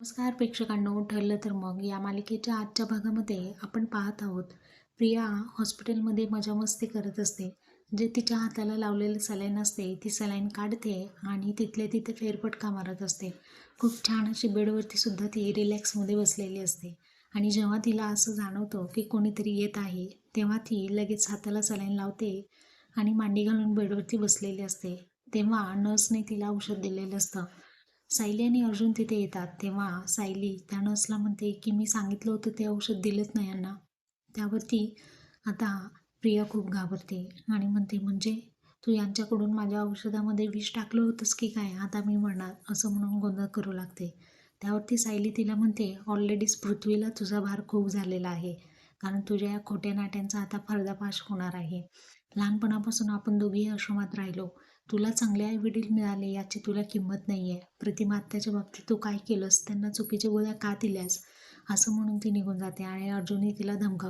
नमस्कार प्रेक्षकांनो ठरलं तर मग या मालिकेच्या आजच्या भागामध्ये आपण पाहत आहोत. प्रिया हॉस्पिटलमध्ये मजा मस्ती करत असते. जे तिच्या हाताला लावलेलं सलाईन असते ती सलाईन काढते आणि तिथल्या तिथे फेरफटका मारत असते. खूप छान अशी बेडवरती सुद्धा ती रिलॅक्समध्ये बसलेली असते. आणि जेव्हा तिला असं जाणवतं की कोणीतरी येत आहे तेव्हा ती लगेच हाताला सलाईन लावते आणि मांडी घालून बेडवरती बसलेली असते. तेव्हा नर्सने तिला औषध दिलेलं असतं. सायली आणि अर्जुन तिथे येतात. तेव्हा सायली त्या नर्सला म्हणते की मी सांगितलं होतं ते औषध दिलंच नाही यांना. त्यावरती आता प्रिया खूप घाबरते आणि म्हणते म्हणजे तू यांच्याकडून माझ्या औषधामध्ये विष टाकलं होतंस की काय? आता मी म्हणणार असं म्हणून गोंधळ करू लागते. त्यावरती सायली तिला म्हणते ऑलरेडीच पृथ्वीला तुझा भार खूप झालेला आहे. कारण तुझ्या या खोट्या नाट्यांचा आता फर्दाफाश होणार आहे. लहानपणापासून आपण दोघेही आश्रमात राहिलो. तुला चांगले आई वडील मिळाले याची तुला किंमत नाही आहे प्रतिमात्याच्या बाबतीत तू काय केलंस? त्यांना चुकीच्या गोळ्या का दिल्यास? असं म्हणून ती निघून जाते आणि अर्जुनही तिला धमकावतो.